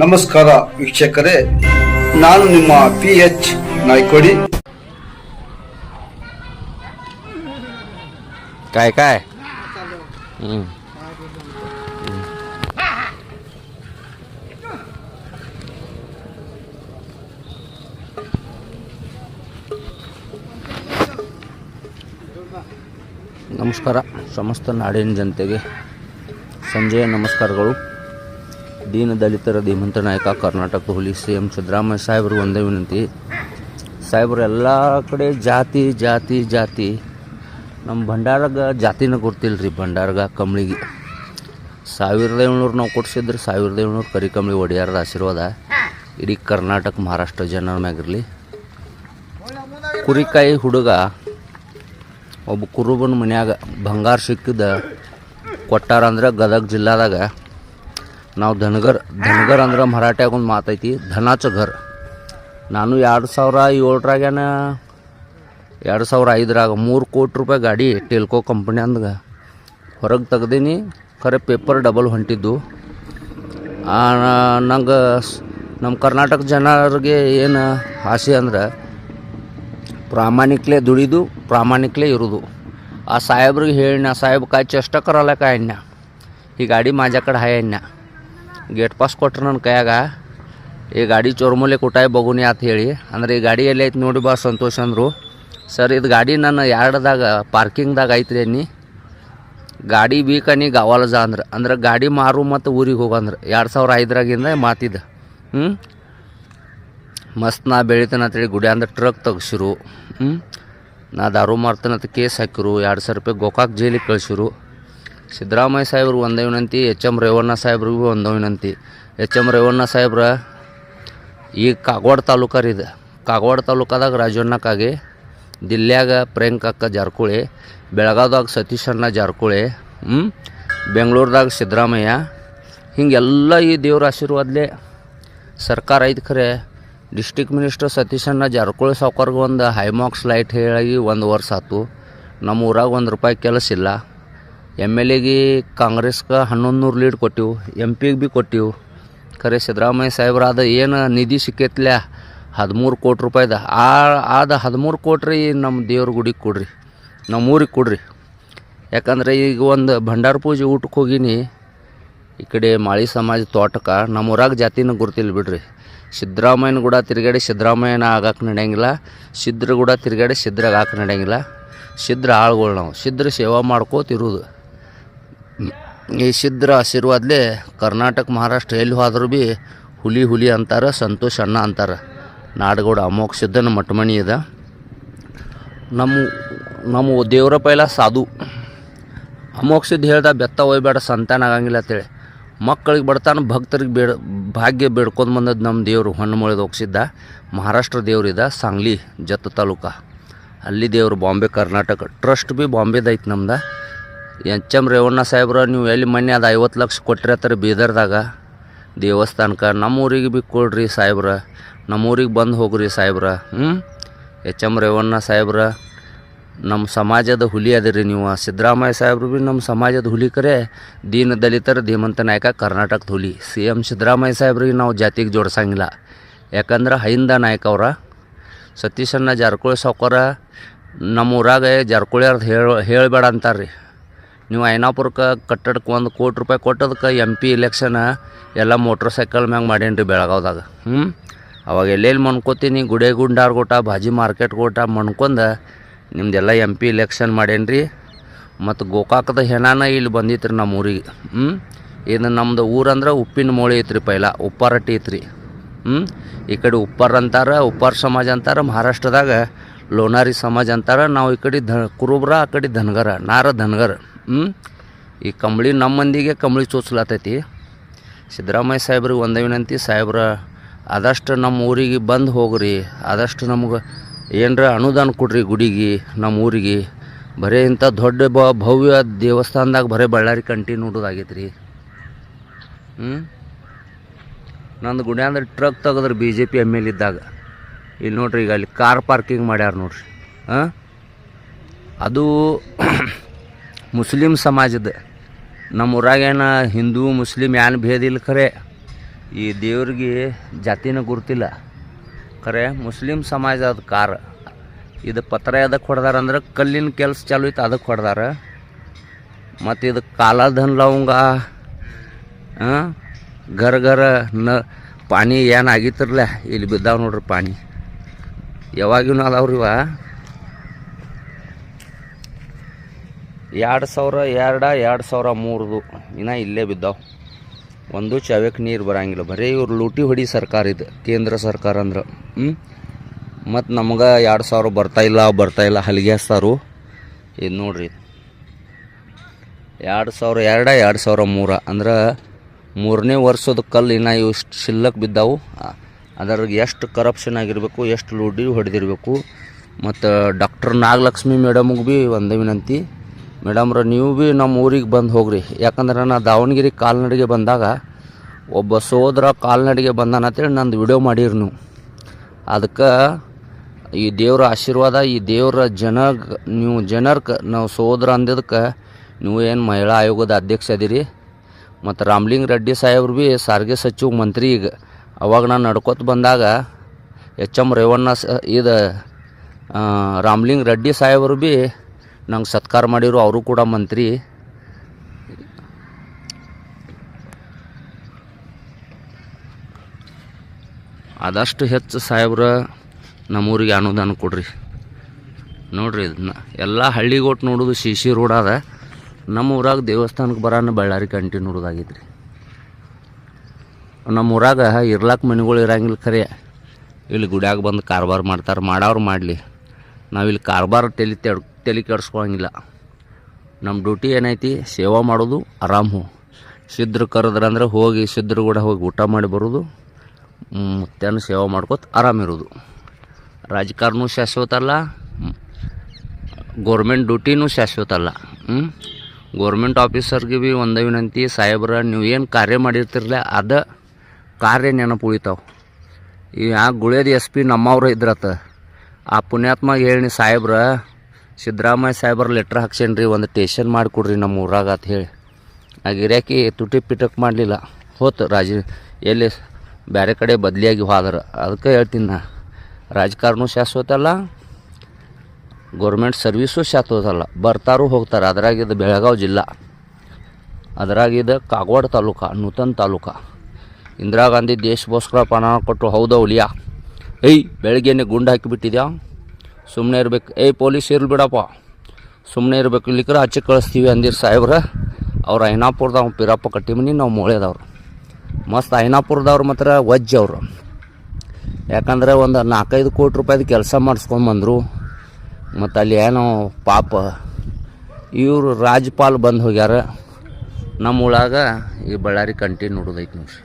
ನಮಸ್ಕಾರ ವೀಕ್ಷಕರೇ ನಾನು ನಿಮ್ಮ ಪಿ ಎಚ್ ನಾಯ್ಕೋಡಿ काय काय हम्म. ನಮಸ್ಕಾರ ಸಮಸ್ತ ನಾಡಿನ ಜನತೆಗೆ ಸಂಜೆಯ ನಮಸ್ಕಾರಗಳು ದೀನ ದಲಿತರ ಧೀಮಂತ ನಾಯಕ, ಕರ್ನಾಟಕ ಹುಲಿ ಸಿ ಎಂ ಸಿದ್ದರಾಮಯ್ಯ ಸಾಹೇಬರು ಒಂದೇ ವಿನಂತಿ. ಸಾಹೇಬರು, ಎಲ್ಲ ಕಡೆ ಜಾತಿ ಜಾತಿ ಜಾತಿ. ನಮ್ಮ ಭಂಡಾರಗ ಜಾತಿನ ಗೊತ್ತಿಲ್ಲ ರೀ ಭಂಡಾರಗ ಕಂಬಳಿಗೆ ಸಾವಿರದ ಏಳ್ನೂರು ನಾವು ಕೊಡ್ಸಿದ್ರೆ ಸಾವಿರದ ಏಳ್ನೂರು ಕರಿ ಕಂಬಳಿ ಒಡೆಯಾರದ ಆಶೀರ್ವಾದ. ಇಡೀ ಕರ್ನಾಟಕ, ಮಹಾರಾಷ್ಟ್ರ ಜನರ ಮ್ಯಾಗಿರಲಿ. ಕುರಿಕಾಯಿ ಹುಡುಗ, ಒಬ್ಬ ಕುರುಬನ ಮನ್ಯಾಗ ಬಂಗಾರ ಸಿಕ್ಕಿದ ಕೊಟ್ಟಾರ ಅಂದ್ರೆ ಗದಗ ಜಿಲ್ಲಾದಾಗ ನಾವು ಧನಗರ್ ಧನಗರ್ ಅಂದ್ರೆ ಮರಾಠ್ಯಾಗ ಒಂದು ಮಾತೈತಿ, ಧನಾಚ ಘರ್. ನಾನು ಎರಡು ಸಾವಿರ ಏಳರಾಗ್ಯಾನ ಎರಡು ಸಾವಿರ ಐದರಾಗ ಮೂರು ಕೋಟಿ ರೂಪಾಯಿ ಗಾಡಿ ಟೆಲ್ಕೋ ಕಂಪ್ನಿ ಅಂದಾಗ. ಹೊರಗೆ ತೆಗ್ದೀನಿ, ಖರೆ ಪೇಪರ್ ಡಬಲ್ ಹೊಂಟಿದ್ದು. ನಂಗೆ ನಮ್ಮ ಕರ್ನಾಟಕ ಜನರಿಗೆ ಏನು ಆಸೆ ಅಂದ್ರೆ, ಪ್ರಾಮಾಣಿಕಲೇ ದುಡಿದು, ಪ್ರಾಮಾಣಿಕಲೇ ಇರೋದು. ಆ ಸಾಹೇಬ್ರಿಗೆ ಹೇಳಿನ ಸಾಹೇಬ್ ಕಾಯಿ ಚೆಷ್ಟ ಕರಲ್ಲ ಕಾಯಣ್ಣ ಈ ಗಾಡಿ ಮಾಜಾ ಕಡೆ ಹಾಯಣ್ಣ ಗೇಟ್ ಪಾಸ್ ಕೊಟ್ರು ನನ್ನ ಕೈಯಾಗ. ಈ ಗಾಡಿ ಚೋರ್ಮೂಲೆ ಕುಟಾಯಿ ಬಗುನಿ ಅಂತ ಹೇಳಿ. ಅಂದ್ರೆ ಈ ಗಾಡಿ ಎಲ್ಲಿ ಐತಿ ನೋಡಿ ಬಾ ಸಂತೋಷ ಅಂದರು. ಸರ್, ಇದು ಗಾಡಿ ನನ್ನ ಯಾರ್ಡ್ದಾಗ, ಪಾರ್ಕಿಂಗ್ದಾಗ ಐತ್ರಿ ಅನ್ನಿ. ಗಾಡಿ ಬೀಕನಿ ಗಾವಾಲ ಜಾ ಅಂದ್ರೆ. ಅಂದ್ರೆ ಗಾಡಿ ಮಾರು ಮತ್ತು ಊರಿಗೆ ಹೋಗಂದ್ರೆ ಎರಡು ಸಾವಿರ ಐದರಾಗಿಂದ ಮಾತಿದ್ದ ಹ್ಞೂ ಮಸ್ತ್ ನಾ ಬೆಳಿತೇನೆ ಅಂತೇಳಿ ಗುಡಿ ಅಂದ್ರೆ ಟ್ರಕ್ ತೆಗ್ಸಿರು ಹ್ಞೂ ನಾ ದಾರು ಮಾರ್ತೇನೆ ಅಂತ ಕೇಸ್ ಹಾಕಿರು. ಎರಡು ಸಾವಿರ ರೂಪಾಯಿ ಗೋಕಾಕ್ ಜೈಲಿಗೆ ಕಳ್ಸಿರು. ಸಿದ್ದರಾಮಯ್ಯ ಸಾಹೇಬ್ರಿಗೆ ಒಂದೇ ವಿನಂತಿ ಎಚ್ ಎಂ ರೇವಣ್ಣ ಸಾಹೇಬ್ರಿಗೂ ಒಂದೇ ವಿನಂತಿ. ಎಚ್ ಎಂ ರೇವಣ್ಣ ಸಾಹೇಬ್ರ ಈಗ ಕಾಗವಾಡ ತಾಲೂಕಾರ ಇದೆ. ಕಾಗವಾಡ ತಾಲೂಕದಾಗ ರಾಜಣ್ಣಕ್ಕಾಗಿ ದಿಲ್ಲ್ಯಾಗ ಪ್ರಿಯಾಂಕಕ್ಕ ಜಾರ್ಕುಳಿ, ಬೆಳಗಾವ್ದಾಗ ಸತೀಶ್ ಅಣ್ಣ ಜಾರಕಿಹೊಳಿ ಹ್ಞೂ ಬೆಂಗಳೂರದಾಗ ಸಿದ್ದರಾಮಯ್ಯ, ಹಿಂಗೆಲ್ಲ ಈ ದೇವ್ರ ಆಶೀರ್ವಾದಲೆ ಸರ್ಕಾರ ಐದು ಖರೆ ಡಿಸ್ಟಿಕ್ ಮಿನಿಸ್ಟರ್ ಸತೀಶ್ ಅಣ್ಣ ಜಾರಕಿಹೊಳಿ ಸಾವ್ಕಾರ್ಗೆ ಒಂದು ಹೈಮಾಕ್ಸ್ ಲೈಟ್ ಹೇಳಿ ಒಂದು ವರ್ಷ ಆತು. ನಮ್ಮ ಊರಾಗ ಒಂದು ರೂಪಾಯಿ ಕೆಲಸ ಇಲ್ಲ. ಎಂ ಎಲ್ ಎಗೆ ಕಾಂಗ್ರೆಸ್ಗೆ ಹನ್ನೊಂದು ನೂರು ಲೀಡ್ ಕೊಟ್ಟಿವು ಎಂ ಪಿಗೆ ಭೀ ಕೊಟ್ಟಿವು. ಖರೆ ಸಿದ್ದರಾಮಯ್ಯ ಸಾಹೇಬ್ರಾದ ಏನು ನಿಧಿ ಸಿಕ್ಕೈತ್ಲೆ? ಹದಿಮೂರು ಕೋಟಿ ರೂಪಾಯಿದ. ಆ, ಆದ ಹದಿಮೂರು ಕೋಟಿ ನಮ್ಮ ದೇವ್ರ ಗುಡಿಗೆ ಕೊಡ್ರಿ ನಮ್ಮ ಊರಿಗೆ ಕೊಡ್ರಿ. ಯಾಕಂದ್ರೆ ಈಗ ಒಂದು ಭಂಡಾರ ಪೂಜೆ ಊಟಕ್ಕೆ ಹೋಗಿನಿ, ಈ ಕಡೆ ಮಾಳಿ ಸಮಾಜ ತೋಟಕ್ಕೆ ನಮ್ಮ ಊರಾಗ ಜಾತಿನ ಗುರ್ತಿಲ್ಲ ಬಿಡ್ರಿ. ಸಿದ್ದರಾಮಯ್ಯನ ಕೂಡ ತಿರುಗಾಡಿ ಸಿದ್ದರಾಮಯ್ಯನ ಆಗಕ್ಕೆ ನಡೆಯಂಗಿಲ್ಲ, ಸಿದ್ರ ಕೂಡ ತಿರುಗಾಡಿ ಸಿದ್ರಾಗ ಹಾಕಿ ನಡೆಯಂಗಿಲ್ಲ. ಸಿದ್ರ ಆಳ್ಗಳು ನಾವು, ಸಿದ್ರ ಸೇವಾ ಮಾಡ್ಕೋತಿರೋದು. ಈ ಸಿದ್ಧರ ಆಶೀರ್ವಾದಲೇ ಕರ್ನಾಟಕ, ಮಹಾರಾಷ್ಟ್ರ ಎಲ್ಲಿ ಹೋದರೂ ಭೀ ಹುಲಿ ಹುಲಿ ಅಂತಾರೆ, ಸಂತೋಷ್ ಅಣ್ಣ ಅಂತಾರೆ. ನಾಡಗೌಡ ಅಮೋಘ ಸಿದ್ಧನ ಮಠಮಣಿ ಇದೆ ನಮ್ಮ ನಮ್ಮ ದೇವರ ಪೈಲ ಸಾಧು. ಅಮೋಘ ಸಿದ್ಧ ಹೇಳ್ದ, ಬೆತ್ತ ಒಯ್ಬೇಡ, ಸಂತಾನ ಆಗಂಗಿಲ್ಲ ಅಂತೇಳಿ. ಮಕ್ಕಳಿಗೆ ಬಡತಾನ, ಭಕ್ತರಿಗೆ ಬೇಡ, ಭಾಗ್ಯ ಬೇಡ್ಕೊಂಡು ಬಂದದ್ದು ನಮ್ಮ ದೇವರು ಹೊನ್ನಮೊಳೆದು ಹೋಗ್ಸಿದ್ದ. ಮಹಾರಾಷ್ಟ್ರ ದೇವರಿದ ಸಾಂಗ್ಲಿ, ಜತ್ತ ತಾಲೂಕ. ಅಲ್ಲಿ ದೇವರು ಬಾಂಬೆ, ಕರ್ನಾಟಕ. ಟ್ರಸ್ಟ್ ಭೀ ಬಾಂಬೆದೈತೆ ನಮ್ದು. ಎಚ್ ಎಂ ರೇವಣ್ಣ ಸಾಹೇಬ್ರ, ನೀವು ಎಲ್ಲಿ ಮೊನ್ನೆ ಅದು ಐವತ್ತು ಲಕ್ಷ ಕೊಟ್ಟಿರತ್ತಾರೆ ಬೀದರ್ದಾಗ. ದೇವಸ್ಥಾನಕ್ಕೆ ನಮ್ಮ ಊರಿಗೆ ಭೀ ಕೊಡ್ರಿ ಸಾಹೇಬ್ರ. ನಮ್ಮ ಊರಿಗೆ ಬಂದು ಹೋಗ್ರಿ ಸಾಹೇಬ್ರ. ಹ್ಞೂ ಎಚ್ ಎಂ ರೇವಣ್ಣ ಸಾಹೇಬ್ರ ನಮ್ಮ ಸಮಾಜದ ಹುಲಿ ಅದಿರಿ ನೀವು. ಸಿದ್ದರಾಮಯ್ಯ ಸಾಹೇಬ್ರು ಭೀ ನಮ್ಮ ಸಮಾಜದ ಹುಲಿ ಕರೆ. ದೀನ ದಲಿತರ, ಧೀಮಂತ ನಾಯಕ, ಕರ್ನಾಟಕದ ಹುಲಿ. ಸಿ ಎಂ ಸಿದ್ದರಾಮಯ್ಯ ಸಾಹೇಬ್ರಿಗೆ ನಾವು ಜಾತಿಗೆ ಜೋಡಿಸಂಗಿಲ್ಲ. ಯಾಕಂದ್ರೆ ಹೈಂದ ನಾಯಕ ಅವರ. ಸತೀಶಣ್ಣ ಜಾರಕಿಹೊಳಿ ಸಾವ್ಕಾರ ನಮ್ಮ ಊರಾಗ ಜಾರಕಿಹೊಳಿ ಅವ್ರದ್ದು ಹೇಳ, ಹೇಳಬೇಡ ಅಂತಾರೆ ನೀವು ಐನಾಪುರಕ್ಕೆ ಕಟ್ಟಡಕ್ಕೆ ಒಂದು ಕೋಟಿ ರೂಪಾಯಿ ಕೊಟ್ಟದಕ್ಕೆ ಎಂ ಪಿ ಇಲೆಕ್ಷನ್ ಎಲ್ಲ ಮೋಟ್ರ್ ಸೈಕಲ್ ಮ್ಯಾಗ ಮಾಡೇನಿ ರೀ ಬೆಳಗಾವ್ದಾಗ? ಹ್ಞೂ ಅವಾಗ ಎಲ್ಲೆಲ್ಲಿ ಮನ್ಕೋತೀನಿ? ಗುಡೆ ಗುಂಡಾರ್ ಗೋಟ ಭಾಜಿ ಮಾರ್ಕೆಟ್ ಗೋಟ ಮಣ್ಕೊಂಡು ನಿಮ್ದೆಲ್ಲ ಎಂ ಪಿ ಇಲೆಕ್ಷನ್ ಮಾಡೇನಿ ರೀ? ಮತ್ತು ಗೋಕಾಕದ ಹೆಣಾನ ಇಲ್ಲಿ ಬಂದಿತ್ತು ನಮ್ಮ ಊರಿಗೆ ಹ್ಞೂ ಇದು ನಮ್ಮದು ಊರಂದ್ರೆ ಉಪ್ಪಿನ ಮೋಳಿ ಐತ್ರಿ ಪೈಲ, ಉಪ್ಪಾರಟ್ಟಿ ಐತ್ರಿ. ಹ್ಞೂ ಈ ಕಡೆ ಉಪ್ಪಾರ ಅಂತಾರೆ, ಉಪ್ಪಾರ ಸಮಾಜ ಅಂತಾರೆ, ಮಹಾರಾಷ್ಟ್ರದಾಗ ಲೋನಾರಿ ಸಮಾಜ ಅಂತಾರೆ, ನಾವು ಈ ಕಡೆ ಧ ಕುರುಬ್ರ, ಆ ಕಡೆ ಧನ್ಗರ, ನಾರ ಧನ್ಗರ. ಹ್ಞೂ ಈ ಕಂಬಳಿ ನಮ್ಮ ಮಂದಿಗೆ ಕಂಬಳಿ ಚೋಚ್ಲತ್ತೈತಿ ಸಿದ್ದರಾಮಯ್ಯ ಸಾಹೇಬ್ರಿಗೆ ಒಂದೇ ವಿನಂತಿ, ಸಾಹೇಬ್ರ, ಆದಷ್ಟು ನಮ್ಮ ಊರಿಗೆ ಬಂದು ಹೋಗ್ರಿ, ಆದಷ್ಟು ನಮ್ಗೆ ಏನರ ಅನುದಾನ ಕೊಡ್ರಿ ಗುಡಿಗೆ ನಮ್ಮ ಊರಿಗೆ. ಬರೇ ಇಂಥ ದೊಡ್ಡ ಬ ಭವ್ಯ ದೇವಸ್ಥಾನದಾಗ ಬರೇ ಬಳ್ಳಾರಿ ಕಂಟಿ ನೋಡೋದಾಗೈತೆ ರೀ ಹ್ಞೂ ನಂದು ಗುಡಿ ಟ್ರಕ್ ತೆಗೆದ್ರೆ B J P M L ಇದ್ದಾಗ. ಇಲ್ಲಿ ನೋಡ್ರಿ ಈಗ ಅಲ್ಲಿ ಕಾರ್ ಪಾರ್ಕಿಂಗ್ ಮಾಡ್ಯಾರ ನೋಡ್ರಿ. ಹಾಂ? ಅದು ಮುಸ್ಲಿಂ ಸಮಾಜದ. ನಮ್ಮ ಊರಾಗೇನು ಹಿಂದೂ, ಮುಸ್ಲಿಂ ಏನು ಭೇದ ಇಲ್ಲ ಖರೆ. ಈ ದೇವ್ರಿಗೆ ಜಾತಿನ ಗುರುತಿಲ್ಲ. ಖರೆ ಮುಸ್ಲಿಂ ಸಮಾಜದ ಕಾರ. ಇದು ಪತ್ರ ಅದಕ್ಕೆ ಹೊಡೆದಾರ ಅಂದ್ರೆ ಕಲ್ಲಿನ ಕೆಲಸ ಚಾಲು ಇತ್ತು ಅದಕ್ಕೆ ಹೊಡೆದಾರ. ಮತ್ತು ಇದು ಕಾಲಧನ್ ಲವಂಗ ಘರ್ ಘರ ನ ಪಾನಿ ಏನು ಆಗಿತ್ತಿರಲ್ಲ ಇಲ್ಲಿ ಬಿದ್ದಾವ ನೋಡ್ರಿ ಪಾನಿ ಯಾವಾಗಿನೂ ಅದಾವ್ರಿ ಇವ ಎರಡು ಸಾವಿರ, ಎರಡ, ಎರಡು ಸಾವಿರ ಮೂರದು. ಇನ್ನ ಇಲ್ಲೇ ಬಿದ್ದಾವ. ಒಂದು ಚವೆಕ್ ನೀರು ಬರಂಗಿಲ್ಲ. ಬರೀ ಇವ್ರು ಲೂಟಿ ಹೊಡಿ ಸರ್ಕಾರ ಇದು, ಕೇಂದ್ರ ಸರ್ಕಾರ ಅಂದ್ರೆ. ಮತ್ತು ನಮ್ಗೆ ಎರಡು ಸಾವಿರ ಬರ್ತಾ ಇಲ್ಲ ಬರ್ತಾ ಇಲ್ಲ ಹಲಿಗೆ ಹಚ್ತಾರು ಇದು ನೋಡ್ರಿ. ಎರಡು ಸಾವಿರ, ಎರಡ, ಎರಡು ಸಾವಿರ ಮೂರ. ಅಂದ್ರೆ ಮೂರನೇ ವರ್ಷದ ಕಲ್ಲು ಇನ್ನು ಇವು ಶಿಲ್ಲಕ್ ಬಿದ್ದಾವು. ಅದ್ರಾಗ ಎಷ್ಟು ಕರಪ್ಷನ್ ಆಗಿರಬೇಕು, ಎಷ್ಟು ಲೂಟಿ ಹೊಡೆದಿರಬೇಕು. ಮತ್ತು ಡಾಕ್ಟರ್ ನಾಗಲಕ್ಷ್ಮಿ ಮೇಡಮ್ಗೆ ಭೀ ಒಂದೇ ವಿನಂತಿ. ಮೇಡಮ್ರ, ನೀವು ಭೀ ನಮ್ಮ ಊರಿಗೆ ಬಂದು ಹೋಗ್ರಿ. ಯಾಕಂದ್ರೆ ನಾ ದಾವಣಗೆರೆ ಕಾಲ್ನಡಿಗೆ ಬಂದಾಗ ಒಬ್ಬ ಸೋದರ ಕಾಲ್ನಡಿಗೆ ಬಂದಾನಂತೇಳಿ ನಂದು ವಿಡಿಯೋ ಮಾಡಿರಿ ನೀವು. ಅದಕ್ಕೆ ಈ ದೇವ್ರ ಆಶೀರ್ವಾದ, ಈ ದೇವರ ಜನ, ನೀವು ಜನರ್ಕ, ನಾವು ಸೋದರ ಅಂದಿದ್ದಕ್ಕೆ ನೀವು ಏನು ಮಹಿಳಾ ಆಯೋಗದ ಅಧ್ಯಕ್ಷ ಅದಿರಿ. ಮತ್ತು ರಾಮ್ಲಿಂಗ್ ರೆಡ್ಡಿ ಸಾಹೇಬ್ರು ಭೀ ಸಾರಿಗೆ ಸಚಿವ ಮಂತ್ರಿ ಈಗ. ಅವಾಗ ನಾನು ನಡ್ಕೊತ ಬಂದಾಗ ಎಚ್ ಎಂ ರೇವಣ್ಣ ಸ, ಇದು ರಾಮ್ಲಿಂಗ್ ರೆಡ್ಡಿ ಸಾಹೇಬರು ಭೀ ನಂಗೆ ಸತ್ಕಾರ ಮಾಡಿರು ಅವರು ಕೂಡ ಮಂತ್ರಿ. ಆದಷ್ಟು ಹೆಚ್ಚು ಸಾಹೇಬ್ರ ನಮ್ಮೂರಿಗೆ ಅನುದಾನ ಕೊಡ್ರಿ. ನೋಡ್ರಿ ಇದನ್ನ ಎಲ್ಲ ಹಳ್ಳಿಗೊಟ್ಟು ನೋಡೋದು ಸಿ ಸಿ ರೋಡ್ ಅದ ನಮ್ಮ ಊರಾಗ ದೇವಸ್ಥಾನಕ್ಕೆ ಬರೋಣ ಬಳ್ಳಾರಿ ಕಂಟಿ ನೋಡೋದಾಗೈತ್ರಿ. ನಮ್ಮ ಊರಾಗ ಇರ್ಲಾಕ ಮನೆಗಳು ಇರಂಗಿಲ್ಲ ಖರೆ. ಇಲ್ಲಿ ಗುಡಿಯಾಗ ಬಂದು ಕಾರ್ಬಾರ್ ಮಾಡ್ತಾರೆ ಮಾಡೋರು ಮಾಡಲಿ. ನಾವಿಲ್ಲಿ ಕಾರ್ಬಾರ್ ತೆಲಿ ತೆಡ್ ತಲೆ ಕೆಡ್ಸ್ಕೊಳಂಗಿಲ್ಲ. ನಮ್ಮ ಡ್ಯೂಟಿ ಏನೈತಿ? ಸೇವಾ ಮಾಡೋದು, ಆರಾಮು ಸಿದ್ಧರು ಕರೆದ್ರಂದ್ರೆ ಹೋಗಿ ಸಿದ್ಧರು ಕೂಡ ಹೋಗಿ ಊಟ ಮಾಡಿ ಬರೋದು ಮತ್ತೇನು ಸೇವಾ ಮಾಡ್ಕೋತ ಆರಾಮಿರೋದು ರಾಜಕಾರಣವೂ ಶಾಶ್ವತ ಅಲ್ಲ, ಗೋರ್ಮೆಂಟ್ ಡ್ಯೂಟಿನೂ ಶಾಶ್ವತ ಅಲ್ಲ ಹ್ಞೂ ಗೋರ್ಮೆಂಟ್ ಆಫೀಸರ್ಗೆ ಭೀ ಒಂದೇ ವಿನಂತಿ, ಸಾಹೇಬ್ರ, ನೀವು ಏನು ಕಾರ್ಯ ಮಾಡಿರ್ತಿರಲ್ಲ ಅದ ಕಾರ್ಯ ನೆನಪು ಉಳಿತಾವೆ. ಈ ಆ ಗುಳೇದು ಎಸ್ ಪಿ ನಮ್ಮವ್ರ ಇದ್ರತ್ತ ಆ ಪುಣ್ಯಾತ್ಮಾಗ ಹೇಳಿ ಸಾಹೇಬ್ರ ಸಿದ್ದರಾಮಯ್ಯ ಸಾಹೇಬ್ರ ಲೆಟ್ರ್ ಹಾಕ್ಸೇನ್ರಿ, ಒಂದು ಟೇಷನ್ ಮಾಡಿಕೊಡ್ರಿ ನಮ್ಮ ಊರಾಗ ಅಂತ ಹೇಳಿ. ಆ ಗಿರ್ಯಾಕಿ ತುಟಿ ಪಿಟಕ್ ಮಾಡಲಿಲ್ಲ. ಹೋತು ರಾಜ, ಎಲ್ಲಿ ಬೇರೆ ಕಡೆ ಬದಲಿಯಾಗಿ ಹೋದ್ರೆ. ಅದಕ್ಕೆ ಹೇಳ್ತೀನಿ ನಾ. ರಾಜಕಾರಣ ಶಾಶ್ವತ ಅಲ್ಲ ಗೌರ್ಮೆಂಟ್ ಸರ್ವಿಸು ಶಾಶ್ವತಲ್ಲ ಬರ್ತಾರು ಹೋಗ್ತಾರೆ. ಅದ್ರಾಗಿದ್ದು ಬೆಳಗಾವಿ ಜಿಲ್ಲಾ. ಅದ್ರಾಗಿದ್ದು ಕಾಗವಾಡ ತಾಲೂಕ, ನೂತನ್ ತಾಲೂಕ. ಇಂದಿರಾ ಗಾಂಧಿ ದೇಶಗೋಸ್ಕರ ಪ್ರಾಣ ಕೊಟ್ಟು ಹೌದಾ ಹುಲಿಯಾ? ಏಯ್, ಬೆಳಗ್ಗೆನೆ ಗುಂಡು ಹಾಕಿಬಿಟ್ಟಿದ್ಯಾ ಸುಮ್ಮನೆ ಇರ್ಬೇಕು. ಏಯ್ ಪೊಲೀಸ್ ಇರಲಿ ಬಿಡಪ್ಪ ಸುಮ್ಮನೆ ಇರ್ಬೇಕು. ಇಲ್ಲಿಕ್ರ ಹಚ್ಚಿ ಕಳಿಸ್ತೀವಿ ಅಂದಿರ್ ಸಾಹೇಬ್ರ. ಅವ್ರು ಐನಾಪುರದವ್ ಪಿರಪ್ಪ ಕಟ್ಟಿಮನಿ, ನಾವು ಮೊಳೆದವ್ರು ಮಸ್ತ್ ಐನಾಪುರದವ್ರು ಮಾತ್ರ ವಜ್ಜ ಅವರು. ಯಾಕಂದ್ರೆ ಒಂದು ನಾಲ್ಕೈದು ಕೋಟಿ ರೂಪಾಯಿದು ಕೆಲಸ ಮಾಡಿಸ್ಕೊಂಬಂದರು ಮತ್ತು ಅಲ್ಲಿ ಏನೋ ಪಾಪ ಇವರು ರಾಜ್ಪಾಲ್ ಬಂದು ಹೋಗ್ಯಾರ. ನಮ್ಮ ಉಳಾಗ ಈ ಬಳ್ಳಾರಿ ಕಂಟಿನ್ಯೂ ನೋಡೋದೈತಿ ನೋಡ್ರಿ.